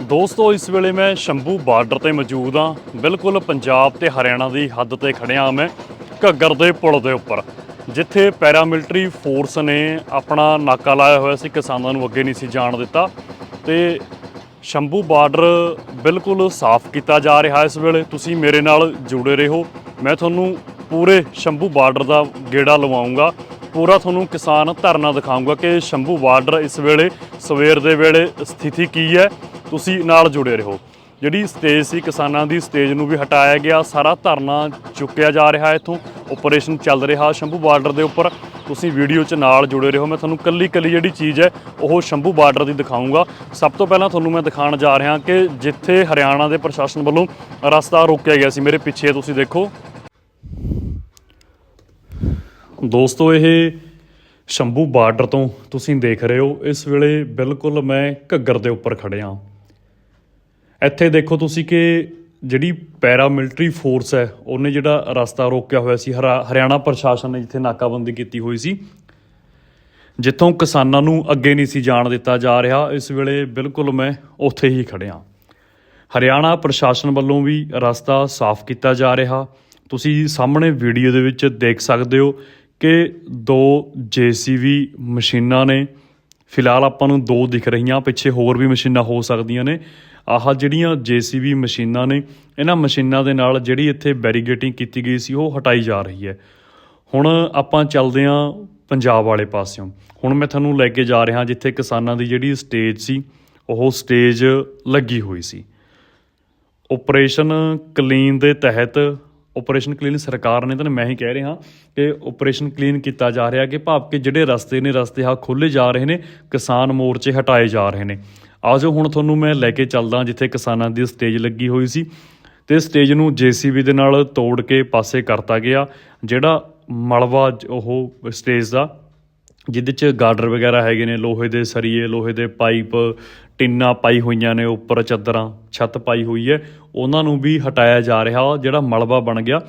ਦੋਸਤੋ, ਇਸ ਵੇਲੇ ਮੈਂ ਸ਼ੰਭੂ ਬਾਰਡਰ ਤੇ ਮੌਜੂਦ ਹਾਂ। ਬਿਲਕੁਲ ਪੰਜਾਬ ਤੇ ਹਰਿਆਣਾ ਦੀ ਹੱਦ ਤੇ ਖੜਿਆ ਮੈਂ, ਘੱਗਰ ਦੇ ਪੁਲ ਦੇ ਉੱਪਰ। ਜਿੱਥੇ ਪੈਰਾਮਿਲਟਰੀ ਫੋਰਸ ਨੇ ਆਪਣਾ ਨਾਕਾ ਲਾਇਆ ਹੋਇਆ ਸੀ, ਕਿਸਾਨਾਂ ਨੂੰ ਅੱਗੇ ਨਹੀਂ ਸੀ ਜਾਣ ਦਿੱਤਾ। ਤੇ ਸ਼ੰਭੂ ਬਾਰਡਰ ਬਿਲਕੁਲ ਸਾਫ਼ ਕੀਤਾ ਜਾ ਰਿਹਾ ਇਸ ਵੇਲੇ। ਤੁਸੀਂ ਮੇਰੇ ਨਾਲ ਜੁੜੇ ਰਹੋ। ਮੈਂ ਤੁਹਾਨੂੰ ਪੂਰੇ ਸ਼ੰਭੂ ਬਾਰਡਰ ਦਾ ਗੇੜਾ ਲਵਾਉਂਗਾ। ਪੂਰਾ ਤੁਹਾਨੂੰ ਕਿਸਾਨ ਧਰਨਾ ਦਿਖਾਉਂਗਾ ਕਿ ਸ਼ੰਭੂ ਬਾਰਡਰ ਇਸ ਵੇਲੇ ਸਵੇਰ ਦੇ ਵੇਲੇ ਸਥਿਤੀ ਕੀ ਹੈ। ਤੁਸੀਂ ਨਾਲ ਜੁੜੇ ਰਹੋ। ਜਿਹੜੀ ਸਟੇਜ ਸੀ ਕਿਸਾਨਾਂ ਦੀ, ਸਟੇਜ ਨੂੰ ਵੀ ਹਟਾਇਆ ਗਿਆ। ਸਾਰਾ ਧਰਨਾ ਚੁੱਕਿਆ ਜਾ ਰਿਹਾ ਇੱਥੋਂ। ਆਪਰੇਸ਼ਨ ਚੱਲ ਰਿਹਾ ਸ਼ੰਭੂ ਬਾਰਡਰ ਦੇ ਉੱਪਰ। ਤੁਸੀਂ ਵੀਡੀਓ 'ਚ ਨਾਲ ਜੁੜੇ ਰਹੋ। ਮੈਂ ਤੁਹਾਨੂੰ ਕੱਲੀ ਕੱਲੀ ਜਿਹੜੀ ਚੀਜ਼ ਹੈ, ਉਹ ਸ਼ੰਭੂ ਬਾਰਡਰ ਦੀ ਦਿਖਾਉਂਗਾ ਸਭ ਤੋਂ ਪਹਿਲਾਂ ਤੁਹਾਨੂੰ ਮੈਂ ਦਿਖਾਉਣ ਜਾ ਰਿਹਾ ਕਿ ਜਿੱਥੇ ਹਰਿਆਣਾ ਦੇ ਪ੍ਰਸ਼ਾਸਨ ਵੱਲੋਂ ਰਸਤਾ ਰੋਕਿਆ ਗਿਆ ਸੀ, ਮੇਰੇ ਪਿੱਛੇ ਤੁਸੀਂ ਦੇਖੋ। ਦੋਸਤੋ, ਇਹ ਸ਼ੰਭੂ ਬਾਰਡਰ ਤੋਂ ਤੁਸੀਂ ਦੇਖ ਰਹੇ ਹੋ, ਇਸ ਵੇਲੇ ਬਿਲਕੁਲ ਮੈਂ ਘੱਗਰ ਦੇ ਉੱਪਰ ਖੜਿਆ ਇੱਥੇ ਦੇਖੋ ਤੁਸੀਂ ਕਿ ਜਿਹੜੀ ਪੈਰਾ ਮਿਲਟਰੀ ਫੋਰਸ ਹੈ, ਉਹਨੇ ਜਿਹੜਾ ਰਸਤਾ ਰੋਕਿਆ ਹੋਇਆ ਸੀ, ਹਰਾ- ਹਰਿਆਣਾ ਪ੍ਰਸ਼ਾਸਨ ਨੇ ਜਿੱਥੇ ਨਾਕਾਬੰਦੀ ਕੀਤੀ ਹੋਈ ਸੀ, ਜਿੱਥੋਂ ਕਿਸਾਨਾਂ ਨੂੰ ਅੱਗੇ ਨਹੀਂ ਸੀ ਜਾਣ ਦਿੱਤਾ ਜਾ ਰਿਹਾ, ਇਸ ਵੇਲੇ ਬਿਲਕੁਲ ਮੈਂ ਉੱਥੇ ਹੀ ਖੜਿਆ ਹਰਿਆਣਾ ਪ੍ਰਸ਼ਾਸਨ ਵੱਲੋਂ ਵੀ ਰਸਤਾ ਸਾਫ਼ ਕੀਤਾ ਜਾ ਰਿਹਾ। ਤੁਸੀਂ ਸਾਹਮਣੇ ਵੀਡੀਓ ਦੇ ਵਿੱਚ ਦੇਖ ਸਕਦੇ ਹੋ ਕਿ ਦੋ ਜੀਸੀਬੀ ਮਸ਼ੀਨਾਂ ਨੇ, ਫਿਲਹਾਲ ਆਪਾਂ ਨੂੰ ਦੋ ਦਿਖ ਰਹੀਆਂ, ਪਿੱਛੇ ਹੋਰ ਵੀ ਮਸ਼ੀਨਾਂ ਹੋ ਸਕਦੀਆਂ ਨੇ। ਆਹ ਜਿਹੜੀਆਂ ਜੀਸੀਬੀ ਮਸ਼ੀਨਾਂ ਨੇ, ਇਹਨਾਂ ਮਸ਼ੀਨਾਂ ਦੇ ਨਾਲ ਜਿਹੜੀ ਇੱਥੇ ਬੈਰੀਗੇਟਿੰਗ ਕੀਤੀ ਗਈ ਸੀ, ਉਹ ਹਟਾਈ ਜਾ ਰਹੀ ਹੈ। ਹੁਣ ਆਪਾਂ ਚੱਲਦੇ ਹਾਂ ਪੰਜਾਬ ਵਾਲੇ ਪਾਸਿਓਂ। ਹੁਣ ਮੈਂ ਤੁਹਾਨੂੰ ਲੈ ਕੇ ਜਾ ਰਿਹਾ ਜਿੱਥੇ ਕਿਸਾਨਾਂ ਦੀ ਜਿਹੜੀ ਸਟੇਜ ਸੀ, ਉਹ ਸਟੇਜ ਲੱਗੀ ਹੋਈ ਸੀ। ਆਪਰੇਸ਼ਨ ਕਲੀਨ ਦੇ ਤਹਿਤ ਆਪਰੇਸ਼ਨ ਕਲੀਨ ਸਰਕਾਰ ਨੇ ਤਾਂ ਮੈਂ ਹੀ ਕਹਿ ਰਿਹਾ ਕਿ ਆਪਰੇਸ਼ਨ ਕਲੀਨ ਕੀਤਾ ਜਾ ਰਿਹਾ ਕਿ ਭਾਵ ਕਿ ਜਿਹੜੇ ਰਸਤੇ ਨੇ, ਰਸਤੇ ਆ ਖੋਲੇ ਜਾ ਰਹੇ ਨੇ, ਕਿਸਾਨ ਮੋਰਚੇ ਹਟਾਏ ਜਾ ਰਹੇ ਨੇ। ਆਜੋ ਹੁਣ ਤੁਹਾਨੂੰ ਮੈਂ ਲੈ ਕੇ ਚੱਲਦਾ ਜਿੱਥੇ ਕਿਸਾਨਾਂ ਦੀ ਸਟੇਜ ਲੱਗੀ ਹੋਈ ਸੀ। ਤੇ ਸਟੇਜ ਨੂੰ ਜੀਸੀਬੀ ਦੇ ਨਾਲ ਤੋੜ ਕੇ ਪਾਸੇ ਕਰਤਾ ਗਿਆ, ਜਿਹੜਾ ਮਲਵਾ ਉਹ ਸਟੇਜ ਦਾ, ਜਿਹਦੇ ਚ ਗਾਰਡਰ ਵਗੈਰਾ ਹੈਗੇ ਨੇ, ਲੋਹੇ ਦੇ ਸਰੀਏ, ਲੋਹੇ ਦੇ ਪਾਈਪ ਟਿੰਨਾਂ ਪਾਈ ਹੋਈਆਂ ਨੇ ਉੱਪਰ ਚੱਦਰਾਂ, ਛੱਤ ਪਾਈ ਹੋਈ ਹੈ। ਉਹਨਾਂ ਨੂੰ ਵੀ ਹਟਾਇਆ ਜਾ ਰਿਹਾ ਜਿਹੜਾ ਮਲਬਾ ਬਣ ਗਿਆ।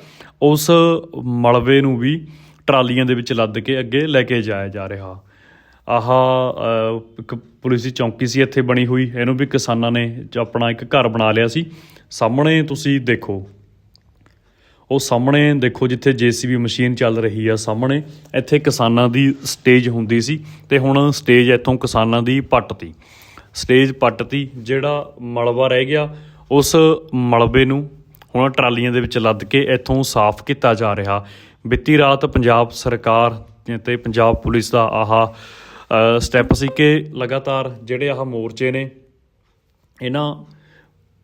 ਉਸ ਮਲਬੇ ਨੂੰ ਵੀ ਟਰਾਲੀਆਂ ਦੇ ਵਿੱਚ ਲੱਦ ਕੇ ਅੱਗੇ ਲੈ ਕੇ ਜਾਇਆ ਜਾ ਰਿਹਾ। ਆਹ ਇੱਕ ਪੁਲਿਸ ਦੀ ਚੌਂਕੀ ਸੀ, ਇੱਥੇ ਬਣੀ ਹੋਈ। ਇਹਨੂੰ ਵੀ ਕਿਸਾਨਾਂ ਨੇ ਆਪਣਾ ਇੱਕ ਘਰ ਬਣਾ ਲਿਆ ਸੀ। ਸਾਹਮਣੇ ਤੁਸੀਂ ਦੇਖੋ। ਉਹ ਸਾਹਮਣੇ ਦੇਖੋ ਜਿੱਥੇ ਜੀਸੀਬੀ ਮਸ਼ੀਨ ਚੱਲ ਰਹੀ ਆ ਸਾਹਮਣੇ। ਇੱਥੇ ਕਿਸਾਨਾਂ ਦੀ ਸਟੇਜ ਹੁੰਦੀ ਸੀ ਤੇ ਹੁਣ ਸਟੇਜ ਇੱਥੋਂ ਕਿਸਾਨਾਂ ਦੀ ਪੱਟਤੀ ਸਟੇਜ ਪੱਟਤੀ, ਜਿਹੜਾ ਮਲਬਾ ਰਹਿ ਗਿਆ, ਉਸ ਮਲਬੇ ਨੂੰ ਹੁਣ ਟਰਾਲੀਆਂ ਦੇ ਵਿੱਚ ਲੱਦ ਕੇ ਇੱਥੋਂ ਸਾਫ਼ ਕੀਤਾ ਜਾ ਰਿਹਾ। ਬੀਤੀ ਰਾਤ ਪੰਜਾਬ ਸਰਕਾਰ ਤੇ ਪੰਜਾਬ ਪੁਲਿਸ ਦਾ ਆਹ ਸਟੈਪ ਸੀ ਕਿ ਲਗਾਤਾਰ ਜਿਹੜੇ ਆਹ ਮੋਰਚੇ ਨੇ, ਇਹਨਾਂ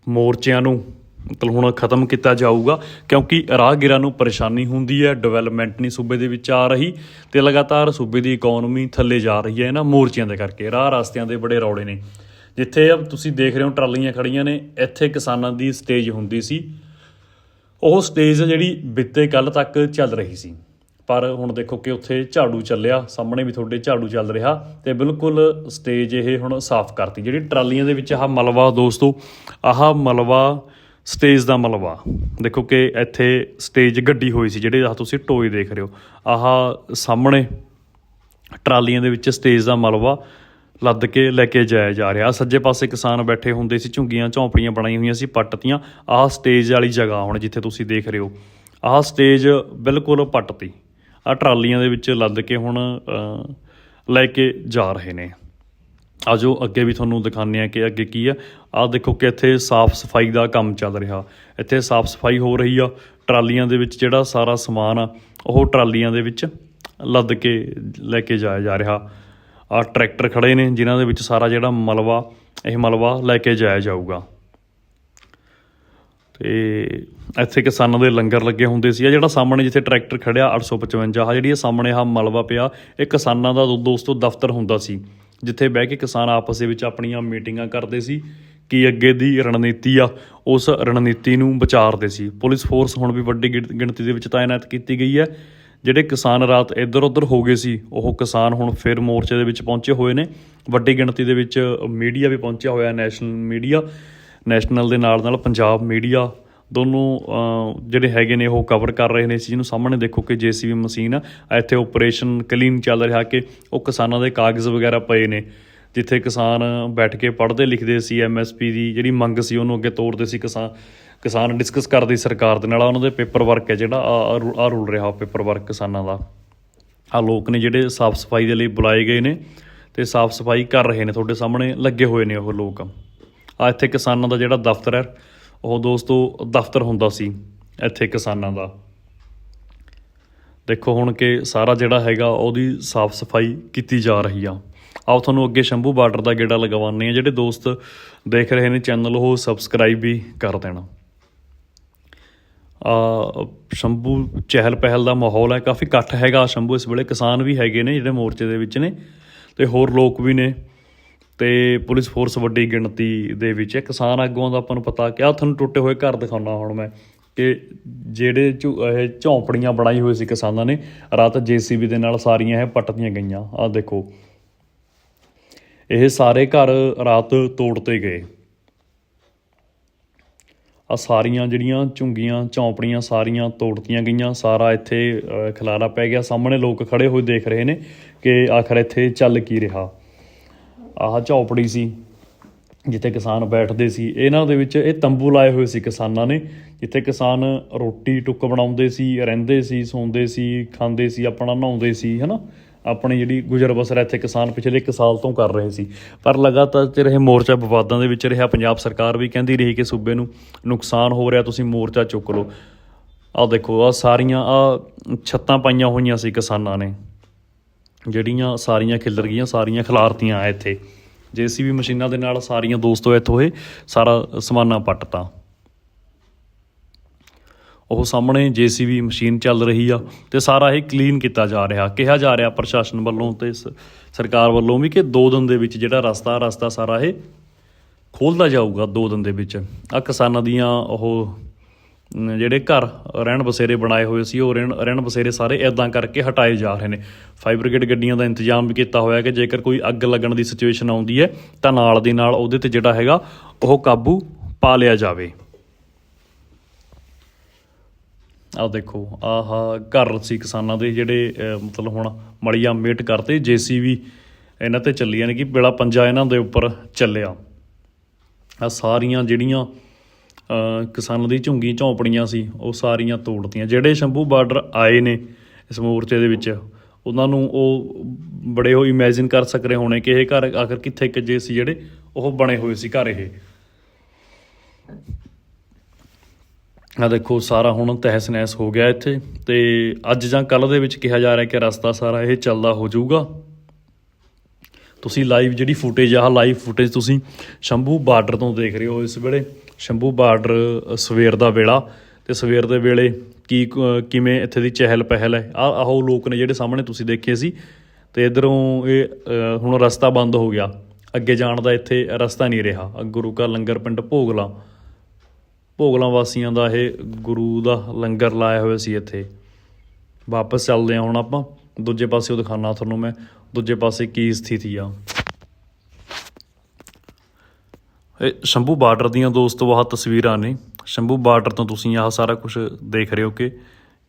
ਮੋਰਚਿਆਂ ਨੂੰ ਮਤਲਬ ਹੁਣ ਖਤਮ ਕੀਤਾ ਜਾਊਗਾ, ਕਿਉਂਕਿ ਰਾਹਗੀਰਾਂ ਨੂੰ ਪਰੇਸ਼ਾਨੀ ਹੁੰਦੀ ਹੈ ਡਿਵੈਲਪਮੈਂਟ ਨਹੀਂ ਸੂਬੇ ਦੇ ਵਿੱਚ ਆ ਰਹੀ ਤੇ ਲਗਾਤਾਰ ਸੂਬੇ ਦੀ ਇਕਨੋਮੀ ਥੱਲੇ ਜਾ ਰਹੀ ਹੈ, ਇਹਨਾਂ ਮੋਰਚਿਆਂ ਦੇ ਕਰਕੇ, ਰਾਹ ਰਸਤਿਆਂ ਦੇ ਬੜੇ ਰੌਲੇ ਨੇ। ਜਿੱਥੇ ਅਬ ਤੁਸੀਂ ਦੇਖ ਰਹੇ ਹੋ ਟਰਾਲੀਆਂ ਖੜੀਆਂ ਨੇ, ਇੱਥੇ ਕਿਸਾਨਾਂ ਦੀ ਸਟੇਜ ਹੁੰਦੀ ਸੀ। ਉਹ ਸਟੇਜ ਜਿਹੜੀ ਬਿੱਤੇ ਕੱਲ ਤੱਕ ਚੱਲ ਰਹੀ ਸੀ। ਪਰ ਹੁਣ ਦੇਖੋ ਕਿ ਉੱਥੇ ਝਾੜੂ ਚੱਲਿਆ, ਸਾਹਮਣੇ ਵੀ ਤੁਹਾਡੇ ਝਾੜੂ ਚੱਲ ਰਿਹਾ ਤੇ ਬਿਲਕੁਲ ਸਟੇਜ ਇਹ ਹੁਣ ਸਾਫ਼ ਕਰਤੀ। ਜਿਹੜੀ ਟਰਾਲੀਆਂ ਦੇ ਵਿੱਚ ਆਹ ਮਲਵਾ ਦੋਸਤੋ, ਆਹ ਮਲਵਾ ਸਟੇਜ ਦਾ ਮਲਬਾ। ਦੇਖੋ ਕਿ ਇੱਥੇ ਸਟੇਜ ਗੱਡੀ ਹੋਈ ਸੀ ਜਿਹੜੇ ਆਹ ਤੁਸੀਂ ਟੋਏ ਦੇਖ ਰਹੇ ਹੋ। ਆਹ ਸਾਹਮਣੇ ਟਰਾਲੀਆਂ ਦੇ ਵਿੱਚ ਸਟੇਜ ਦਾ ਮਲਬਾ ਲੱਦ ਕੇ ਲੈ ਕੇ ਜਾਇਆ ਜਾ ਰਿਹਾ। ਸੱਜੇ ਪਾਸੇ ਕਿਸਾਨ ਬੈਠੇ ਹੁੰਦੇ ਸੀ, ਝੁੰਗੀਆਂ, ਝੌਂਪੜੀਆਂ ਬਣਾਈਆਂ ਹੋਈਆਂ ਸੀ ਪੱਟਤੀਆਂ ਆਹ ਸਟੇਜ ਵਾਲੀ ਜਗ੍ਹਾ ਹੁਣ ਜਿੱਥੇ ਤੁਸੀਂ ਦੇਖ ਰਹੇ ਹੋ। ਆਹ ਸਟੇਜ ਬਿਲਕੁਲ ਪੱਟਤੀ ਆਹ ਟਰਾਲੀਆਂ ਦੇ ਵਿੱਚ ਲੱਦ ਕੇ ਹੁਣ ਲੈ ਕੇ ਜਾ ਰਹੇ ਨੇ। ਆਜੋ, ਅੱਗੇ ਵੀ ਤੁਹਾਨੂੰ ਦਿਖਾਉਂਦੇ ਆ ਕਿ ਅੱਗੇ ਕੀ ਆ। ਆਹ ਦੇਖੋ ਕਿ ਇੱਥੇ ਸਾਫ਼ ਸਫ਼ਾਈ ਦਾ ਕੰਮ ਚੱਲ ਰਿਹਾ। ਇੱਥੇ ਸਾਫ਼ ਸਫ਼ਾਈ ਹੋ ਰਹੀ ਆ। ਟਰਾਲੀਆਂ ਦੇ ਵਿੱਚ ਜਿਹੜਾ ਸਾਰਾ ਸਮਾਨ ਆ, ਉਹ ਟਰਾਲੀਆਂ ਦੇ ਵਿੱਚ ਲੱਦ ਕੇ ਲੈ ਕੇ ਜਾਇਆ ਜਾ ਰਿਹਾ। ਆ ਟਰੈਕਟਰ ਖੜੇ ਨੇ, ਜਿਨ੍ਹਾਂ ਦੇ ਵਿੱਚ ਸਾਰਾ ਜਿਹੜਾ ਮਲਵਾ ਇਹ ਮਲਵਾ ਲੈ ਕੇ ਜਾਇਆ ਜਾਊਗਾ। ਤੇ ਇੱਥੇ ਕਿਸਾਨਾਂ ਦੇ ਲੰਗਰ ਲੱਗੇ ਹੁੰਦੇ ਸੀ। ਆ ਜਿਹੜਾ ਸਾਹਮਣੇ ਜਿੱਥੇ ਟਰੈਕਟਰ ਖੜਿਆ 855 ਆ ਜਿਹੜੀ ਇਹ ਸਾਹਮਣੇ ਆ ਮਲਵਾ ਪਿਆ, ਇਹ ਕਿਸਾਨਾਂ ਦਾ ਦੋ- ਦੋਸਤੋ ਦਫ਼ਤਰ ਹੁੰਦਾ ਸੀ। ਜਿੱਥੇ ਬਹਿ ਕੇ ਕਿਸਾਨ ਆਪਸ ਦੇ ਵਿੱਚ ਆਪਣੀਆਂ ਮੀਟਿੰਗਾਂ ਕਰਦੇ ਸੀ ਕਿ ਅੱਗੇ ਦੀ ਰਣਨੀਤੀ ਆ, ਉਸ ਰਣਨੀਤੀ ਨੂੰ ਵਿਚਾਰਦੇ ਸੀ। ਪੁਲਿਸ ਫੋਰਸ ਹੁਣ ਵੀ ਵੱਡੀ ਗਿਣ- ਗਿਣਤੀ ਦੇ ਵਿੱਚ ਤਾਇਨਾਤ ਕੀਤੀ ਗਈ ਹੈ। ਜਿਹੜੇ ਕਿਸਾਨ ਰਾਤ ਇੱਧਰ ਉੱਧਰ ਹੋ ਗਏ ਸੀ, ਉਹ ਕਿਸਾਨ ਹੁਣ ਫਿਰ ਮੋਰਚੇ ਦੇ ਵਿੱਚ ਪਹੁੰਚੇ ਹੋਏ ਨੇ। ਵੱਡੀ ਗਿਣਤੀ ਦੇ ਵਿੱਚ ਮੀਡੀਆ ਵੀ ਪਹੁੰਚਿਆ ਹੋਇਆ ਨੈਸ਼ਨਲ ਮੀਡੀਆ। ਨੈਸ਼ਨਲ ਦੇ ਨਾਲ ਨਾਲ ਪੰਜਾਬ ਮੀਡੀਆ ਦੋਨੋਂ ਜਿਹੜੇ ਹੈਗੇ ਨੇ, ਉਹ ਕਵਰ ਕਰ ਰਹੇ ਨੇ ਇਸ ਚੀਜ਼ ਨੂੰ। ਸਾਹਮਣੇ ਦੇਖੋ ਕਿ ਜੀਸੀਬੀ ਮਸ਼ੀਨ ਆ। ਇੱਥੇ ਆਪਰੇਸ਼ਨ ਕਲੀਨ ਚੱਲ ਰਿਹਾ ਕਿ ਉਹ ਕਿਸਾਨਾਂ ਦੇ ਕਾਗਜ਼ ਵਗੈਰਾ ਪਏ ਨੇ। ਜਿੱਥੇ ਕਿਸਾਨ ਬੈਠ ਕੇ ਪੜ੍ਹਦੇ ਲਿਖਦੇ ਸੀ ਐਮਐਸਪੀ ਦੀ ਜਿਹੜੀ ਮੰਗ ਸੀ, ਉਹਨੂੰ ਅੱਗੇ ਤੋਰਦੇ ਸੀ ਕਿਸਾਨ। ਕਿਸਾਨ ਡਿਸਕਸ ਕਰਦੇ ਸਰਕਾਰ ਦੇ ਨਾਲ। ਉਹਨਾਂ ਦੇ ਪੇਪਰ ਵਰਕ ਹੈ ਜਿਹੜਾ, ਆ ਆ ਰੂਲ ਰਿਹਾ ਪੇਪਰ ਵਰਕ ਕਿਸਾਨਾਂ ਦਾ। ਆ ਲੋਕ ਨੇ ਜਿਹੜੇ ਸਾਫ਼ ਸਫ਼ਾਈ ਦੇ ਲਈ ਬੁਲਾਏ ਗਏ ਨੇ ਤੇ ਸਾਫ਼ ਸਫ਼ਾਈ ਕਰ ਰਹੇ ਨੇ। ਤੁਹਾਡੇ ਸਾਹਮਣੇ ਲੱਗੇ ਹੋਏ ਨੇ ਉਹ ਲੋਕ। ਆ ਇੱਥੇ ਕਿਸਾਨਾਂ ਦਾ ਜਿਹੜਾ ਦਫ਼ਤਰ ਹੈ ਉਹ ਦੋਸਤੋ ਦਫ਼ਤਰ ਹੁੰਦਾ ਸੀ, ਇੱਥੇ ਕਿਸਾਨਾਂ ਦਾ। ਦੇਖੋ ਹੁਣ ਕਿ ਸਾਰਾ ਜਿਹੜਾ ਹੈਗਾ ਉਹਦੀ ਸਾਫ਼ ਸਫ਼ਾਈ ਕੀਤੀ ਜਾ ਰਹੀ ਆ। ਆਓ ਤੁਹਾਨੂੰ ਅੱਗੇ ਸ਼ੰਭੂ ਬਾਰਡਰ ਦਾ ਗੇੜਾ ਲਗਵਾਉਂਦੇ ਆ ਜਿਹੜੇ ਦੋਸਤ ਦੇਖ ਰਹੇ ਨੇ ਚੈਨਲ, ਉਹ ਸਬਸਕ੍ਰਾਈਬ ਵੀ ਕਰ ਦੇਣਾ। ਆ, ਸ਼ੰਭੂ ਚਹਿਲ ਪਹਿਲ ਦਾ ਮਾਹੌਲ ਹੈ। ਕਾਫੀ ਇਕੱਠ ਹੈਗਾ ਸ਼ੰਭੂ ਇਸ ਵੇਲੇ। ਕਿਸਾਨ ਵੀ ਹੈਗੇ ਨੇ ਜਿਹੜੇ ਮੋਰਚੇ ਦੇ ਵਿੱਚ ਨੇ ਤੇ ਹੋਰ ਲੋਕ ਵੀ ਨੇ। ਤੇ ਪੁਲਿਸ ਫੋਰਸ ਵੱਡੀ ਗਿਣਤੀ ਦੇ ਵਿੱਚ ਹੈ। ਕਿਸਾਨ ਆਗੂਆਂ ਦਾ ਆਪਾਂ ਨੂੰ ਪਤਾ ਕਿ ਆ ਤੁਹਾਨੂੰ ਟੁੱਟੇ ਹੋਏ ਘਰ ਦਿਖਾਉਣਾ ਹੁਣ ਮੈਂ ਕਿ ਜਿਹੜੇ ਝੂ- ਇਹ ਝੌਂਪੜੀਆਂ ਬਣਾਈ ਹੋਈ ਸੀ ਕਿਸਾਨਾਂ ਨੇ ਰਾਤ ਜੀਸੀਬੀ ਦੇ ਨਾਲ ਸਾਰੀਆਂ ਇਹ ਪੱਟਦੀਆਂ ਗਈਆਂ। ਆ ਦੇਖੋ। ਇਹ ਸਾਰੇ ਘਰ ਰਾਤ ਤੋੜਤੇ ਗਏ। ਆ ਸਾਰੀਆਂ ਜਿਹੜੀਆਂ ਝੁੰਗੀਆਂ ਝੌਂਪੜੀਆਂ ਸਾਰੀਆਂ ਤੋੜਤੀਆਂ ਗਈਆਂ। ਸਾਰਾ ਇੱਥੇ ਅ, ਖਿਲਾਰਾ ਪੈ ਗਿਆ। ਸਾਹਮਣੇ ਲੋਕ ਖੜੇ ਹੋਏ ਦੇਖ ਰਹੇ ਨੇ ਕਿ ਆਖਰ ਇੱਥੇ ਚੱਲ ਕੀ ਰਿਹਾ। ਆਹ ਝੌਪੜੀ ਸੀ, ਜਿੱਥੇ ਕਿਸਾਨ ਬੈਠਦੇ ਸੀ। ਇਹਨਾਂ ਦੇ ਵਿੱਚ ਇਹ ਤੰਬੂ ਲਾਏ ਹੋਏ ਸੀ ਕਿਸਾਨਾਂ ਨੇ, ਜਿੱਥੇ ਕਿਸਾਨ ਰੋਟੀ ਟੁੱਕ ਬਣਾਉਂਦੇ ਸੀ, ਰਹਿੰਦੇ ਸੀ, ਸੌਂਦੇ ਸੀ, ਖਾਂਦੇ ਸੀ, ਆਪਣਾ ਨਹਾਉਂਦੇ ਸੀ, ਹਨਾ? ਆਪਣੀ ਜਿਹੜੀ ਗੁਜ਼ਰ ਬਸਰ ਇੱਥੇ ਕਿਸਾਨ ਪਿਛਲੇ 1 ਸਾਲ ਤੋਂ ਕਰ ਰਹੇ ਸੀ। ਪਰ ਲਗਾਤਾਰ ਚ ਰਹੇ ਮੋਰਚਾ ਵਿਵਾਦਾਂ ਦੇ ਵਿੱਚ ਰਿਹਾ, ਪੰਜਾਬ ਸਰਕਾਰ ਵੀ ਕਹਿੰਦੀ ਰਹੀ ਕਿ ਸੂਬੇ ਨੂੰ ਨੁਕਸਾਨ ਹੋ ਰਿਹਾ, ਤੁਸੀਂ ਮੋਰਚਾ ਚੁੱਕ ਲਓ। ਆਹ ਦੇਖੋ ਆ ਸਾਰੀਆਂ ਆ ਛੱਤਾਂ ਪਾਈਆਂ ਹੋਈਆਂ ਸੀ ਕਿਸਾਨਾਂ ਨੇ। ਜਿਹੜੀਆਂ ਸਾਰੀਆਂ ਖਿੱਲਰ ਗਈਆਂ ਸਾਰੀਆਂ ਖਿਲਾਰਤੀਆਂ ਆ ਇੱਥੇ। ਜੀਸੀਬੀ ਮਸ਼ੀਨਾਂ ਦੇ ਨਾਲ ਸਾਰੀਆਂ ਦੋਸਤੋ ਇੱਥੋਂ ਇਹ ਸਾਰਾ ਸਮਾਨਾ ਪੱਟਤਾ। ਉਹ ਸਾਹਮਣੇ ਜੀਸੀਬੀ ਮਸ਼ੀਨ ਚੱਲ ਰਹੀ ਆ ਤੇ ਸਾਰਾ ਇਹ ਕਲੀਨ ਕੀਤਾ ਜਾ ਰਿਹਾ। ਕਿਹਾ ਜਾ ਰਿਹਾ ਪ੍ਰਸ਼ਾਸਨ ਵੱਲੋਂ ਤੇ ਸ- ਸਰਕਾਰ ਵੱਲੋਂ ਵੀ ਕਿ 2 ਦਿਨ ਦੇ ਵਿੱਚ ਜਿਹੜਾ ਰਸਤਾ ਰਸਤਾ ਸਾਰਾ ਇਹ ਖੋਲਦਾ ਜਾਊਗਾ 2 ਦਿਨ ਦੇ ਵਿੱਚ। ਆ ਕਿਸਾਨਾਂ ਦੀਆਂ ਉਹ ਜਿਹੜੇ ਘਰ ਰਹਿਣ ਬਸੇਰੇ ਬਣਾਏ ਹੋਏ ਸੀ, ਉਹ ਰਹਿਣ ਰਹਿਣ ਬਸੇਰੇ ਸਾਰੇ ਇਦਾਂ ਕਰਕੇ ਹਟਾਏ ਜਾ ਰਹੇ ਨੇ। ਫਾਇਰ ਬ੍ਰਿਗੇਡ ਗੱਡੀਆਂ ਦਾ ਇੰਤਜ਼ਾਮ ਵੀ ਕੀਤਾ ਹੋਇਆ ਕਿ ਜੇਕਰ ਕੋਈ ਅੱਗ ਲੱਗਣ ਦੀ ਸਿਚੁਏਸ਼ਨ ਆਉਂਦੀ ਹੈ, ਤਾਂ ਨਾਲ ਦੀ ਨਾਲ ਉਹਦੇ ਤੇ ਜਿਹੜਾ ਹੈਗਾ, ਉਹ ਕਾਬੂ ਪਾ ਲਿਆ ਜਾਵੇ। ਆਹ ਦੇਖੋ, ਆਹ ਘਰ ਸੀ ਕਿਸਾਨਾਂ ਦੇ ਜਿਹੜੇ ਮਤਲਬ ਹੁਣ ਮੜੀਆਂ ਮੇਟ ਕਰਤੇ, ਜੀਸੀਬੀ ਇਹਨਾਂ ਤੇ ਚੱਲੀ ਯਾਨੀ ਕਿ ਬੇੜਾ ਪੰਜਾ ਇਹਨਾਂ ਦੇ ਉੱਪਰ ਚੱਲਿਆ। ਆ ਸਾਰੀਆਂ ਜਿਹੜੀਆਂ ਕਿਸਾਨਾਂ ਦੀ ਝੁੰਗੀ ਝੌਂਪੜੀਆਂ ਸੀ, ਉਹ ਸਾਰੀਆਂ ਤੋੜਤੀਆਂ। ਜਿਹੜੇ ਸ਼ੰਭੂ ਬਾਰਡਰ ਆਏ ਨੇ ਇਸ ਮੋਰਚੇ ਦੇ ਵਿੱਚ, ਉਹਨਾਂ ਨੂੰ ਉਹ ਬੜੇ ਹੋ ਇਮੇਜਿਨ ਕਰ ਸਕਦੇ ਹੋਣੇ ਕਿ ਇਹ ਘਰ ਆਖਰ ਕਿੱਥੇ ਕੱਜੇ ਸੀ ਜਿਹੜੇ ਉਹ ਬਣੇ ਹੋਏ ਸੀ ਘਰ ਇਹ। ਆ ਦੇਖੋ, ਸਾਰਾ ਹੁਣ ਤਹਿਸ ਨਹਿਸ ਹੋ ਗਿਆ ਇੱਥੇ ਤੇ ਅੱਜ ਜਾਂ ਕੱਲ ਦੇ ਵਿੱਚ ਕਿਹਾ ਜਾ ਰਿਹਾ ਕਿ ਰਸਤਾ ਸਾਰਾ ਇਹ ਚੱਲਦਾ ਹੋ ਜਾਊਗਾ। ਤੁਸੀਂ ਲਾਈਵ ਜਿਹੜੀ ਫੁਟੇਜ ਆ ਲਾਈਵ ਫੁਟੇਜ ਤੁਸੀਂ ਸ਼ੰਭੂ ਬਾਰਡਰ ਤੋਂ ਦੇਖ ਰਹੇ ਹੋ ਇਸ ਵੇਲੇ। ਸ਼ੰਭੂ ਬਾਰਡਰ ਸਵੇਰ ਦਾ ਵੇਲਾ। ਤੇ ਸਵੇਰ ਦੇ ਵੇਲੇ ਕੀ ਅ, ਕਿਵੇਂ ਇੱਥੇ ਦੀ ਚਹਿਲ ਪਹਿਲ ਹੈ? ਆ ਆਹੋ ਲੋਕ ਨੇ ਜਿਹੜੇ ਸਾਹਮਣੇ ਤੁਸੀਂ ਦੇਖੇ ਸੀ। ਤੇ ਇਧਰੋਂ ਇਹ ਹੁਣ ਰਸਤਾ ਬੰਦ ਹੋ ਗਿਆ। ਅੱਗੇ ਜਾਣ ਦਾ ਇੱਥੇ ਰਸਤਾ ਨਹੀਂ ਰਿਹਾ। ਗੁਰੂ ਕਾ ਲੰਗਰ ਪਿੰਡ ਭੋਗਲਾ। ਭੋਗਲਾ ਵਾਸੀਆਂ ਦਾ ਇਹ ਗੁਰੂ ਦਾ ਲੰਗਰ ਲਾਇਆ ਹੋਇਆ ਸੀ ਇੱਥੇ। ਵਾਪਸ ਚੱਲਦੇ ਹਾਂ ਹੁਣ ਆਪਾਂ। ਦੂਜੇ ਪਾਸੇ ਉਹ ਦਿਖਾਣਾ ਤੁਹਾਨੂੰ ਮੈਂ। ਦੂਜੇ ਪਾਸੇ ਕੀ ਸਥਿਤੀ ਆ ਇਹ ਸ਼ੰਭੂ ਬਾਰਡਰ ਦੀਆਂ ਦੋਸਤੋ ਆਹ ਤਸਵੀਰਾਂ ਨੇ। ਸ਼ੰਭੂ ਬਾਰਡਰ ਤੋਂ ਤੁਸੀਂ ਆਹ ਸਾਰਾ ਕੁਝ ਦੇਖ ਰਹੇ ਹੋ ਕਿ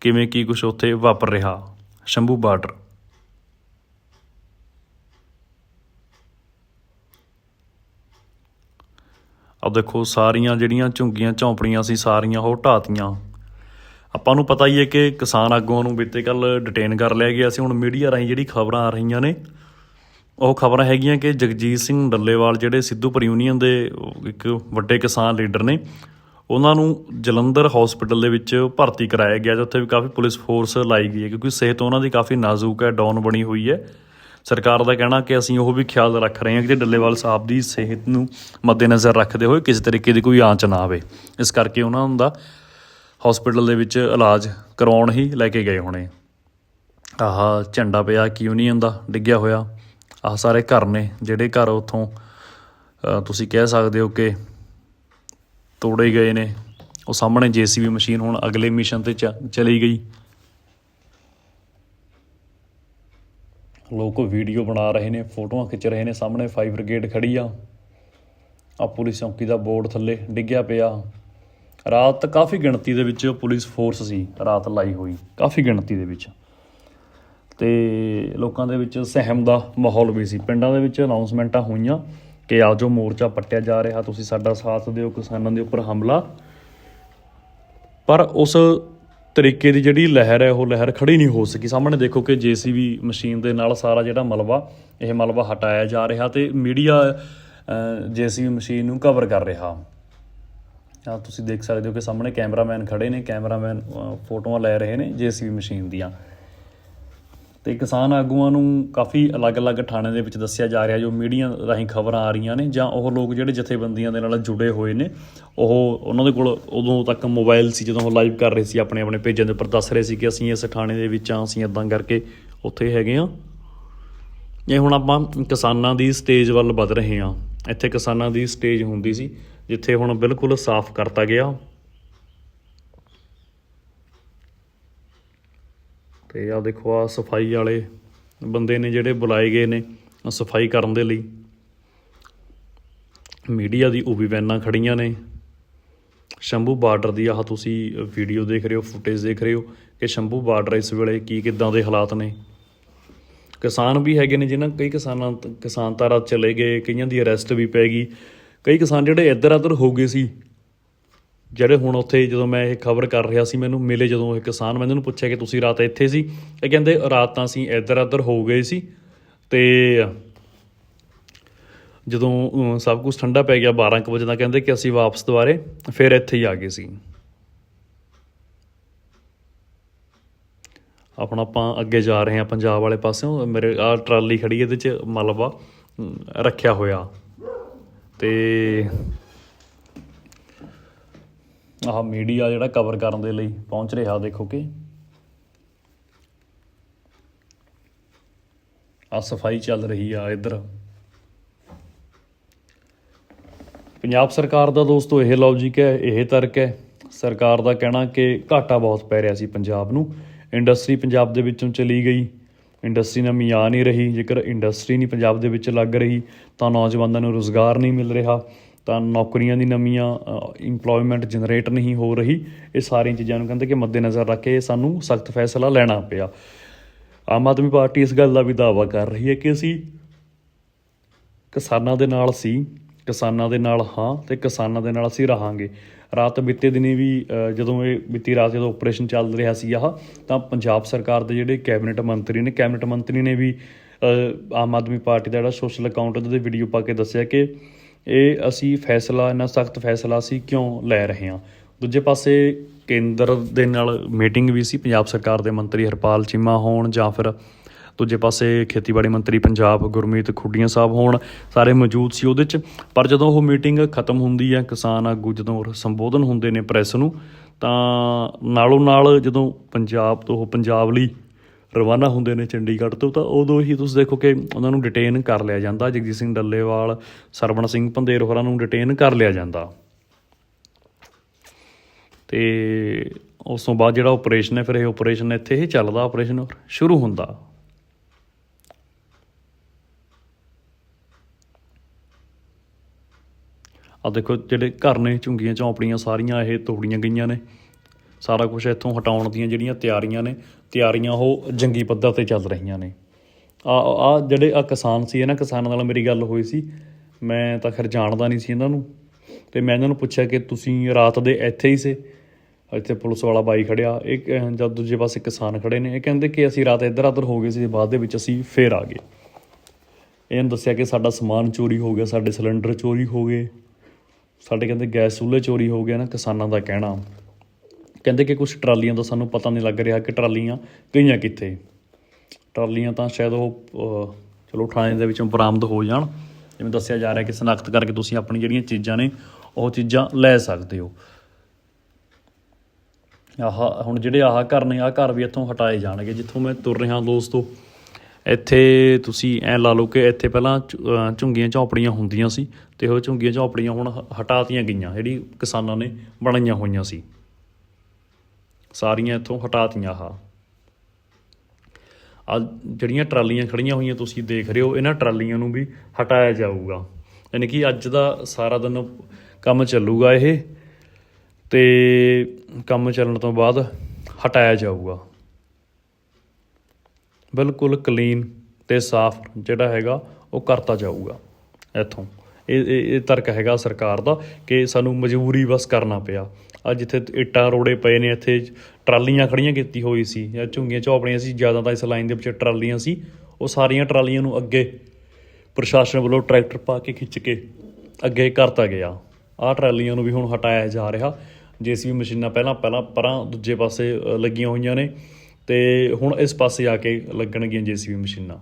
ਕਿਵੇਂ ਕੀ ਕੁਝ ਉੱਥੇ ਵਾਪਰ ਰਿਹਾ। ਸ਼ੰਭੂ ਬਾਰਡਰ। ਆ ਦੇਖੋ, ਸਾਰੀਆਂ ਜਿਹੜੀਆਂ ਝੁੰਗੀਆਂ, ਝੌਂਪੜੀਆਂ ਸੀ, ਸਾਰੀਆਂ ਉਹ ਢਾਤੀਆਂ। ਆਪਾਂ ਨੂੰ ਪਤਾ ਹੀ ਹੈ ਕਿ ਕਿਸਾਨ ਆਗੂਆਂ ਨੂੰ ਬੀਤੇ ਕੱਲ ਡਿਟੇਨ ਕਰ ਲਿਆ ਗਿਆ ਸੀ। ਹੁਣ ਮੀਡੀਆ ਰਾਹੀਂ ਜਿਹੜੀ ਖਬਰਾਂ ਆ ਰਹੀਆਂ ਨੇ ਉਹ ਖਬਰਾਂ ਹੈਗੀਆਂ ਕਿ ਜਗਜੀਤ ਸਿੰਘ ਡੱਲੇਵਾਲ ਜਿਹੜੇ ਸਿੱਧੂਪੁਰ ਯੂਨੀਅਨ ਦੇ ਇੱਕ ਵੱਡੇ ਕਿਸਾਨ ਲੀਡਰ ਨੇ, ਉਹਨਾਂ ਨੂੰ ਜਲੰਧਰ ਹਸਪੀਟਲ ਦੇ ਵਿੱਚ ਭਰਤੀ ਕਰਾਇਆ ਗਿਆ, ਜਿੱਥੇ ਵੀ ਕਾਫੀ ਪੁਲਿਸ ਫੋਰਸ ਲਾਈ ਗਈ ਹੈ, ਕਿਉਂਕਿ ਸਿਹਤ ਉਹਨਾਂ ਦੀ ਕਾਫੀ ਨਾਜ਼ੁਕ ਹੈ ਡਾਊਨ ਬਣੀ ਹੋਈ ਹੈ। ਸਰਕਾਰ ਦਾ ਕਹਿਣਾ ਕਿ ਅਸੀਂ ਉਹ ਵੀ ਖਿਆਲ ਰੱਖ ਰਹੇ ਹਾਂ ਕਿ ਡੱਲੇਵਾਲ ਸਾਹਿਬ ਦੀ ਸਿਹਤ ਨੂੰ ਮੱਦੇਨਜ਼ਰ ਰੱਖਦੇ ਹੋਏ ਕਿਸੇ ਤਰੀਕੇ ਦੀ ਕੋਈ ਆਂਚ ਨਾ ਆਵੇ। ਇਸ ਕਰਕੇ ਉਹਨਾਂ ਦਾ ਹਸਪੀਟਲ ਦੇ ਵਿੱਚ ਇਲਾਜ ਕਰਵਾਉਣ ਹੀ ਲੈ ਕੇ ਗਏ ਹੋਣੇ। ਆਹ ਝੰਡਾ ਪਿਆ ਕਿ ਯੂਨੀਅਨ ਦਾ, ਡਿੱਗਿਆ ਹੋਇਆ। ਆਹ ਸਾਰੇ ਘਰ ਨੇ, ਜਿਹੜੇ ਘਰ ਉੱਥੋਂ ਤੁਸੀਂ ਕਹਿ ਸਕਦੇ ਹੋ ਕਿ ਤੋੜੇ ਗਏ ਨੇ। ਉਹ ਸਾਹਮਣੇ ਜੀਸੀਬੀ ਮਸ਼ੀਨ ਹੁਣ ਅਗਲੇ ਮਿਸ਼ਨ ਤੇ ਚਲੀ ਗਈ। ਲੋਕ ਵੀਡੀਓ ਬਣਾ ਰਹੇ ਨੇ, ਫੋਟੋਆਂ ਖਿੱਚ ਰਹੇ ਨੇ, ਸਾਹਮਣੇ ਫਾਇਰ ਬ੍ਰਿਗੇਡ ਖੜੀ ਆ। ਆ ਪੁਲਿਸ ਚੌਂਕੀ ਦਾ ਬੋਰਡ ਥੱਲੇ ਡਿੱਗਿਆ ਪਿਆ। ਰਾਤ ਕਾਫੀ ਗਿਣਤੀ ਦੇ ਵਿੱਚ ਪੁਲਿਸ ਫੋਰਸ ਸੀ, ਰਾਤ ਲਾਈ ਹੋਈ, ਕਾਫੀ ਗਿਣਤੀ ਦੇ ਵਿੱਚ। ਤੇ ਲੋਕਾਂ ਦੇ ਵਿੱਚ ਸਹਿਮ ਦਾ ਮਾਹੌਲ ਵੀ ਸੀ। ਪਿੰਡਾਂ ਦੇ ਵਿੱਚ ਅਨਾਉਂਸਮੈਂਟਾਂ ਹੋਈਆਂ ਕਿ ਆ ਜੋ ਮੋਰਚਾ ਪੱਟਿਆ ਜਾ ਰਿਹਾ, ਤੁਸੀਂ ਸਾਡਾ ਸਾਥ ਦਿਓ, ਕਿਸਾਨਾਂ ਦੇ ਉੱਪਰ ਹਮਲਾ। ਪਰ ਉਸ ਤਰੀਕੇ ਦੀ ਜਿਹੜੀ ਲਹਿਰ ਹੈ, ਉਹ ਲਹਿਰ ਖੜੀ ਨਹੀਂ ਹੋ ਸਕੀ। ਸਾਹਮਣੇ ਦੇਖੋ ਕਿ ਜੀਸੀਬੀ ਮਸ਼ੀਨ ਦੇ ਨਾਲ ਸਾਰਾ ਜਿਹੜਾ ਮਲਬਾ, ਇਹ ਮਲਬਾ ਹਟਾਇਆ ਜਾ ਰਿਹਾ ਤੇ ਮੀਡੀਆ ਜੀਸੀਬੀ ਮਸ਼ੀਨ ਨੂੰ ਕਵਰ ਕਰ ਰਿਹਾ। ਆ ਤੁਸੀਂ ਦੇਖ ਸਕਦੇ ਹੋ ਕਿ ਸਾਹਮਣੇ ਕੈਮਰਾਮੈਨ ਖੜੇ ਨੇ। ਕੈਮਰਾਮੈਨ ਫੋਟੋਆਂ ਲੈ ਰਹੇ ਨੇ ਜੀਸੀਬੀ ਮਸ਼ੀਨ ਦੀਆਂ। ਤੇ ਕਿਸਾਨ ਆਗੂਆਂ ਨੂੰ ਕਾਫੀ ਅਲੱਗ-ਅਲੱਗ ਥਾਣੇ ਦੇ ਵਿੱਚ ਦੱਸਿਆ ਜਾ ਰਿਹਾ ਜੋ ਮੀਡੀਆ ਰਾਹੀਂ ਖਬਰਾਂ ਆ ਰਹੀਆਂ ਨੇ, ਜਾਂ ਉਹ ਲੋਕ ਜਿਹੜੇ ਜਥੇਬੰਦੀਆਂ ਦੇ ਨਾਲ ਜੁੜੇ ਹੋਏ ਨੇ, ਉਹ ਉਹਨਾਂ ਦੇ ਕੋਲ ਉਦੋਂ ਤੱਕ ਮੋਬਾਈਲ ਸੀ, ਜਦੋਂ ਉਹ ਲਾਈਵ ਕਰ ਰਹੇ ਸੀ ਆਪਣੇ ਆਪਣੇ ਪੇਜਾਂ ਦੇ ਉੱਪਰ ਦੱਸ ਰਹੇ ਸੀ ਕਿ ਅਸੀਂ ਇਸ ਥਾਣੇ ਦੇ ਵਿੱਚ ਆ ਅਸੀਂ ਇਦਾਂ ਕਰਕੇ ਉੱਥੇ ਹੈਗੇ ਆ ਇਹ ਹੁਣ ਆਪਾਂ ਕਿਸਾਨਾਂ ਦੀ ਸਟੇਜ ਵੱਲ ਵੱਧ ਰਹੇ ਹਾਂ। ਇੱਥੇ ਕਿਸਾਨਾਂ ਦੀ ਸਟੇਜ ਹੁੰਦੀ ਸੀ, ਜਿੱਥੇ ਹੁਣ ਬਿਲਕੁਲ ਸਾਫ਼ ਕਰਤਾ ਗਿਆ। ਤੇ ਆ ਦੇਖੋ ਆ ਸਫ਼ਾਈ ਵਾਲੇ ਬੰਦੇ ਨੇ ਜਿਹੜੇ ਬੁਲਾਏ ਗਏ ਨੇ ਸਫ਼ਾਈ ਕਰਨ ਦੇ ਲਈ। ਮੀਡੀਆ ਦੀ ਉਬੀ ਵੈਨਾਂ ਖੜੀਆਂ ਨੇ। ਸ਼ੰਭੂ ਬਾਰਡਰ ਦੀ ਆਹ ਤੁਸੀਂ ਵੀਡੀਓ ਦੇਖ ਰਹੇ ਹੋ ਫੁਟੇਜ ਦੇਖ ਰਹੇ ਹੋ ਕਿ ਸ਼ੰਭੂ ਬਾਰਡਰ ਇਸ ਵੇਲੇ ਕੀ ਕਿੱਦਾਂ ਦੇ ਹਾਲਾਤ ਨੇ। ਕਿਸਾਨ ਵੀ ਹੈਗੇ ਨੇ ਜਿਨ੍ਹਾਂ, ਕਈ ਕਿਸਾਨਾਂ, ਕਿਸਾਨ ਤਾਰਾ ਚਲੇ ਗਏ, ਕਈਆਂ ਦੀ ਅਰੈਸਟ ਵੀ ਪੈ ਗਈ। ਕਈ ਕਿਸਾਨ ਜਿਹੜੇ ਇੱਧਰ ਉੱਧਰ ਹੋ ਗਏ ਸੀ ਜਿਹੜੇ ਹੁਣ ਉੱਥੇ ਜਦੋਂ ਮੈਂ ਇਹ ਖਬਰ ਕਰ ਰਿਹਾ ਸੀ, ਮੈਨੂੰ ਮਿਲੇ ਜਦੋਂ ਇਹ ਕਿਸਾਨ, ਮੈਂ ਇਹਨਾਂ ਨੂੰ ਪੁੱਛਿਆ ਕਿ ਤੁਸੀਂ ਰਾਤ ਇੱਥੇ ਸੀ? ਇਹ ਕਹਿੰਦੇ, ਰਾਤ ਤਾਂ ਅਸੀਂ ਇੱਧਰ ਉੱਧਰ ਹੋ ਗਏ ਸੀ ਤੇ ਜਦੋਂ ਸਭ ਕੁਝ ਠੰਡਾ ਪੈ ਗਿਆ 12 ਕੁ ਵਜੇ ਦਾ ਕਹਿੰਦੇ ਕਿ ਅਸੀਂ ਵਾਪਸ ਦੁਬਾਰੇ ਫਿਰ ਇੱਥੇ ਹੀ ਆ ਗਏ ਸੀ। ਆਪਣਾ ਆਪਾਂ ਅੱਗੇ ਜਾ ਰਹੇ ਹਾਂ, ਪੰਜਾਬ ਵਾਲੇ ਪਾਸਿਓਂ। ਮੇਰੇ ਆ ਟਰਾਲੀ ਖੜੀ ਇਹਦੇ ਚ ਮਲਬਾ ਰੱਖਿਆ ਹੋਇਆ। ਤੇ ਆਹ ਮੀਡੀਆ ਜਿਹੜਾ ਕਵਰ ਕਰਨ ਦੇ ਲਈ ਪਹੁੰਚ ਰਿਹਾ, ਦੇਖੋ ਕਿ। ਆ ਸਫ਼ਾਈ ਚੱਲ ਰਹੀ ਆ ਇੱਧਰ। ਪੰਜਾਬ ਸਰਕਾਰ ਦਾ ਦੋਸਤੋ ਇਹ ਲੌਜੀਕ ਹੈ, ਇਹ ਤਰਕ ਹੈ। ਸਰਕਾਰ ਦਾ ਕਹਿਣਾ ਕਿ ਘਾਟਾ ਬਹੁਤ ਪੈ ਰਿਹਾ ਸੀ ਪੰਜਾਬ ਨੂੰ। ਇੰਡਸਟਰੀ ਪੰਜਾਬ ਦੇ ਵਿੱਚੋਂ ਚਲੀ ਗਈ। ਇੰਡਸਟਰੀ ਨਵੀਂ ਆ ਨਹੀਂ ਰਹੀ। ਜੇਕਰ ਇੰਡਸਟਰੀ ਨਹੀਂ ਪੰਜਾਬ ਦੇ ਵਿੱਚ ਲੱਗ ਰਹੀ, ਤਾਂ ਨੌਜਵਾਨਾਂ ਨੂੰ ਰੋਜ਼ਗਾਰ ਨਹੀਂ ਮਿਲ ਰਿਹਾ। ਤਾਂ ਨੌਕਰੀਆਂ ਦੀ ਨਵੀਆਂ ਇੰਪਲੋਇਮੈਂਟ ਜਨਰੇਟ ਨਹੀਂ ਹੋ ਰਹੀ। ਇਹ ਸਾਰੀਆਂ ਚੀਜ਼ਾਂ ਨੂੰ ਕਹਿੰਦੇ ਕਿ ਮੱਦੇਨਜ਼ਰ ਰੱਖ ਕੇ ਸਾਨੂੰ ਸਖਤ ਫੈਸਲਾ ਲੈਣਾ ਪਿਆ। ਆਮ ਆਦਮੀ ਪਾਰਟੀ ਇਸ ਗੱਲ ਦਾ ਵੀ ਦਾਅਵਾ ਕਰ ਰਹੀ ਹੈ ਕਿ ਅਸੀਂ ਕਿਸਾਨਾਂ ਦੇ ਨਾਲ ਸੀ, ਕਿਸਾਨਾਂ ਦੇ ਨਾਲ ਹਾਂ ਤੇ ਕਿਸਾਨਾਂ ਦੇ ਨਾਲ ਅਸੀਂ ਰਹਾਂਗੇ। ਰਾਤ ਬੀਤੇ ਦਿਨੀ ਵੀ ਜਦੋਂ ਇਹ ਬੀਤੀ ਰਾਤ ਜਦੋਂ ਆਪਰੇਸ਼ਨ ਚੱਲ ਰਿਹਾ ਸੀ ਆਹ, ਤਾਂ ਪੰਜਾਬ ਸਰਕਾਰ ਦੇ ਜਿਹੜੇ ਕੈਬਨਿਟ ਮੰਤਰੀ ਨੇ ਕੈਬਨਿਟ ਮੰਤਰੀ ਨੇ ਵੀ ਆਮ ਆਦਮੀ ਪਾਰਟੀ ਦਾ ਜਿਹੜਾ ਸੋਸ਼ਲ ਅਕਾਊਂਟ ਉਹਦੇ ਵੀਡੀਓ ਪਾ ਕੇ ਦੱਸਿਆ ਕਿ ਇਹ ਅਸੀਂ ਫੈਸਲਾ, ਇੰਨਾ ਸਖਤ ਫੈਸਲਾ ਅਸੀਂ ਕਿਉਂ ਲੈ ਰਹੇ ਹਾਂ? ਦੂਜੇ ਪਾਸੇ ਕੇਂਦਰ ਦੇ ਨਾਲ ਮੀਟਿੰਗ ਵੀ ਸੀ, ਪੰਜਾਬ ਸਰਕਾਰ ਦੇ ਮੰਤਰੀ ਹਰਪਾਲ ਚੀਮਾ ਹੋਣ ਜਾਂ ਫਿਰ ਦੂਜੇ ਪਾਸੇ ਖੇਤੀਬਾੜੀ ਮੰਤਰੀ ਪੰਜਾਬ ਗੁਰਮੀਤ ਖੁੱਡੀਆਂ ਸਾਹਿਬ ਹੋਣ, ਸਾਰੇ ਮੌਜੂਦ ਸੀ ਉਹਦੇ 'ਚ। ਪਰ ਜਦੋਂ ਉਹ ਮੀਟਿੰਗ ਖਤਮ ਹੁੰਦੀ ਹੈ, ਕਿਸਾਨ ਆਗੂ ਜਦੋਂ ਸੰਬੋਧਨ ਹੁੰਦੇ ਨੇ ਪ੍ਰੈਸ ਨੂੰ, ਤਾਂ ਨਾਲੋਂ ਨਾਲ ਜਦੋਂ ਪੰਜਾਬ ਤੋਂ ਉਹ ਪੰਜਾਬ ਲਈ ਰਵਾਨਾ ਹੁੰਦੇ ਨੇ ਚੰਡੀਗੜ੍ਹ ਤੋਂ, ਤਾਂ ਉਦੋਂ ਹੀ ਤੁਸੀਂ ਦੇਖੋ ਕਿ ਉਹਨਾਂ ਨੂੰ ਡਿਟੇਨ ਕਰ ਲਿਆ ਜਾਂਦਾ। ਜਗਜੀਤ ਸਿੰਘ ਡੱਲੇਵਾਲ, ਸਰਵਣ ਸਿੰਘ ਪੰਦੇਰ ਹੋਰਾਂ ਨੂੰ ਡਿਟੇਨ ਕਰ ਲਿਆ ਜਾਂਦਾ। ਤੇ ਉਸ ਤੋਂ ਬਾਅਦ ਜਿਹੜਾ ਆਪਰੇਸ਼ਨ ਹੈ, ਫਿਰ ਇਹ ਆਪਰੇਸ਼ਨ ਇੱਥੇ ਹੀ ਚੱਲਦਾ ਆਪਰੇਸ਼ਨ ਸ਼ੁਰੂ ਹੁੰਦਾ। ਆ ਦੇਖੋ ਜਿਹੜੇ ਘਰ ਨੇ, ਝੁੰਗੀਆਂ, ਝੌਂਪੜੀਆਂ, ਸਾਰੀਆਂ ਇਹ ਤੋੜੀਆਂ ਗਈਆਂ ਨੇ। ਸਾਰਾ ਕੁਝ ਇੱਥੋਂ ਹਟਾਉਣ ਦੀਆਂ ਜਿਹੜੀਆਂ ਤਿਆਰੀਆਂ ਨੇ ਤਿਆਰੀਆਂ ਉਹ ਜੰਗੀ ਪੱਧਰ ਤੇ ਚੱਲ ਰਹੀਆਂ ਨੇ। ਆ ਆ ਜਿਹੜੇ ਆ ਕਿਸਾਨ ਸੀ ਇਹਨਾਂ ਕਿਸਾਨਾਂ ਨਾਲ ਮੇਰੀ ਗੱਲ ਹੋਈ ਸੀ। ਮੈਂ ਤਾਂ ਖੈਰ ਜਾਣਦਾ ਨਹੀਂ ਸੀ ਇਹਨਾਂ ਨੂੰ। ਤੇ ਮੈਂ ਇਹਨਾਂ ਨੂੰ ਪੁੱਛਿਆ ਕਿ ਤੁਸੀਂ ਰਾਤ ਦੇ ਇੱਥੇ ਹੀ ਸੀ? ਇੱਥੇ ਪੁਲਿਸ ਵਾਲਾ ਬਾਈ ਖੜਿਆ। ਇੱਕ ਅਹ, ਜਦ ਦੂਜੇ ਪਾਸੇ ਕਿਸਾਨ ਖੜੇ ਨੇ ਇਹ ਕਹਿੰਦੇ ਕਿ ਅਸੀਂ ਰਾਤ ਇੱਧਰ ਉੱਧਰ ਹੋ ਗਏ ਸੀ ਬਾਅਦ ਦੇ ਵਿੱਚ ਅਸੀਂ ਫੇਰ ਆ ਗਏ। ਇਹਨਾਂ ਦੱਸਿਆ ਕਿ ਸਾਡਾ ਸਮਾਨ ਚੋਰੀ ਹੋ ਗਿਆ ਸਾਡੇ ਸਿਲੰਡਰ ਚੋਰੀ ਹੋ ਗਏ। ਸਾਡੇ ਕਹਿੰਦੇ ਗੈਸ ਚੁੱਲ੍ਹੇ ਚੋਰੀ ਹੋ ਗਏ ਨਾ ਕਿਸਾਨਾਂ ਦਾ ਕਹਿਣਾ। ਕਹਿੰਦੇ ਕਿ ਕੁਝ ਟਰਾਲੀਆਂ ਦਾ ਸਾਨੂੰ ਪਤਾ ਨਹੀਂ ਲੱਗ ਰਿਹਾ ਕਿ ਟਰਾਲੀਆਂ ਗਈਆਂ ਕਿੱਥੇ। ਟਰਾਲੀਆਂ ਤਾਂ ਸ਼ਾਇਦ ਉਹ ਚਲੋ ਥਾਣੇ ਦੇ ਵਿੱਚੋਂ ਬਰਾਮਦ ਹੋ ਜਾਣ। ਜਿਵੇਂ ਦੱਸਿਆ ਜਾ ਰਿਹਾ ਕਿ ਸਨਾਖਤ ਕਰਕੇ ਤੁਸੀਂ ਆਪਣੀ ਜਿਹੜੀਆਂ ਚੀਜ਼ਾਂ ਨੇ, ਉਹ ਚੀਜ਼ਾਂ ਲੈ ਸਕਦੇ ਹੋ। ਆਹ, ਹੁਣ ਜਿਹੜੇ ਆਹ ਘਰ ਨੇ, ਆਹ ਘਰ ਵੀ ਇੱਥੋਂ ਹਟਾਏ ਜਾਣਗੇ, ਜਿੱਥੋਂ ਮੈਂ ਤੁਰ ਰਿਹਾ ਦੋਸਤੋ। ਇੱਥੇ ਤੁਸੀਂ ਐ ਲਾ ਲਓ ਕਿ ਇੱਥੇ ਪਹਿਲਾਂ ਝੁ- ਝੁੰਗੀਆਂ ਝੌਂਪੜੀਆਂ ਹੁੰਦੀਆਂ ਸੀ, ਤੇ ਉਹ ਝੁੰਗੀਆਂ ਝੌਂਪੜੀਆਂ ਹੁਣ ਹਟਾਤੀਆਂ ਗਈਆਂ, ਜਿਹੜੀ ਕਿਸਾਨਾਂ ਨੇ ਬਣਾਈਆਂ ਹੋਈਆਂ ਸੀ। ਸਾਰੀਆਂ ਇੱਥੋਂ ਹਟਾਤੀਆਂ ਆਹ। ਆ ਜਿਹੜੀਆਂ ਟਰਾਲੀਆਂ ਖੜੀਆਂ ਹੋਈਆਂ ਤੁਸੀਂ ਦੇਖ ਰਹੇ ਹੋ, ਇਹਨਾਂ ਟਰਾਲੀਆਂ ਨੂੰ ਵੀ ਹਟਾਇਆ ਜਾਊਗਾ। ਯਾਨੀ ਕਿ ਅੱਜ ਦਾ ਸਾਰਾ ਦਿਨ ਕੰਮ ਚੱਲੂਗਾ ਇਹ ਤੇ ਕੰਮ ਚੱਲਣ ਤੋਂ ਬਾਅਦ ਹਟਾਇਆ ਜਾਊਗਾ। ਬਿਲਕੁਲ ਕਲੀਨ ਤੇ ਸਾਫ਼ ਜਿਹੜਾ ਹੈਗਾ ਉਹ ਕਰਤਾ ਜਾਊਗਾ ਇੱਥੋਂ। ਇਹ ਇਹ ਤਰਕ ਹੈਗਾ ਸਰਕਾਰ ਦਾ ਕਿ ਸਾਨੂੰ ਮਜਬੂਰੀ ਬਸ ਕਰਨਾ ਪਿਆ। ਆ ਜਿੱਥੇ ਇੱਟਾਂ ਰੋੜੇ ਪਏ ਨੇ, ਇੱਥੇ ਟਰਾਲੀਆਂ ਖੜੀਆਂ ਕੀਤੀ ਹੋਈ ਸੀ, ਜਾਂ ਝੁੰਗੀਆਂ ਝੋਪੜੀਆਂ ਸੀ, ਜ਼ਿਆਦਾ ਤਾਂ ਇਸ ਲਾਈਨ ਦੇ ਵਿੱਚ ਟਰਾਲੀਆਂ ਸੀ, ਉਹ ਸਾਰੀਆਂ ਟਰਾਲੀਆਂ ਨੂੰ ਅੱਗੇ ਪ੍ਰਸ਼ਾਸਨ ਵੱਲੋਂ ਟਰੈਕਟਰ ਪਾ ਕੇ ਖਿੱਚ ਕੇ ਅੱਗੇ ਕਰਤਾ ਗਿਆ। ਆਹ ਟਰਾਲੀਆਂ ਨੂੰ ਵੀ ਹੁਣ ਹਟਾਇਆ ਜਾ ਰਿਹਾ। ਜੇਸੀਬੀ ਮਸ਼ੀਨਾਂ ਪਹਿਲਾਂ ਪਹਿਲਾਂ ਪਰਾਂ ਦੂਜੇ ਪਾਸੇ ਲੱਗੀਆਂ ਹੋਈਆਂ ਨੇ ਤੇ ਹੁਣ ਇਸ ਪਾਸੇ ਆ ਕੇ ਲੱਗਣਗੀਆਂ ਜੇਸੀਬੀ ਮਸ਼ੀਨਾਂ।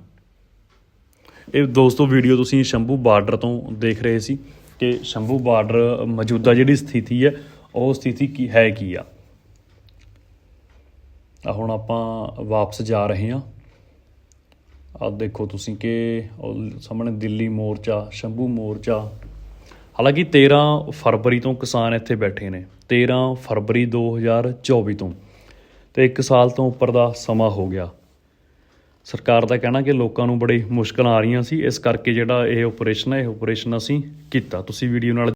ਇਹ ਦੋਸਤੋ ਵੀਡੀਓ ਤੁਸੀਂ ਸ਼ੰਭੂ ਬਾਰਡਰ ਤੋਂ ਦੇਖ ਰਹੇ ਸੀ ਕਿ ਸ਼ੰਭੂ ਬਾਰਡਰ ਮੌਜੂਦਾ ਜਿਹੜੀ ਸਥਿਤੀ ਹੈ, ਉਹ ਸਥਿਤੀ ਕੀ ਹੈ ਕੀ ਆ? ਆ ਹੁਣ ਆਪਾਂ ਵਾਪਸ ਜਾ ਰਹੇ ਹਾਂ। ਆ ਦੇਖੋ ਤੁਸੀਂ ਕਿ ਉਹ ਸਾਹਮਣੇ ਦਿੱਲੀ ਮੋਰਚਾ, ਸ਼ੰਭੂ ਮੋਰਚਾ। ਹਾਲਾਂਕਿ 13 ਫਰਵਰੀ ਤੋਂ ਕਿਸਾਨ ਇੱਥੇ ਬੈਠੇ ਨੇ 13 ਫਰਵਰੀ 2024 ਤੋਂ। ਤੇ 1 ਸਾਲ ਤੋਂ ਉੱਪਰ ਦਾ ਸਮਾਂ ਹੋ ਗਿਆ। ਸਰਕਾਰ ਦਾ ਕਹਿਣਾ ਕਿ ਲੋਕਾਂ ਨੂੰ ਬੜੀ ਮੁਸ਼ਕਲਾਂ ਆ ਰਹੀਆਂ ਸੀ, ਇਸ ਕਰਕੇ ਜਿਹੜਾ ਇਹ ਆਪਰੇਸ਼ਨ ਹੈ, ਇਹ ਆਪਰੇਸ਼ਨ ਅਸੀਂ ਕੀਤਾ। ਤੁਸੀਂ ਵੀਡੀਓ ਨਾਲ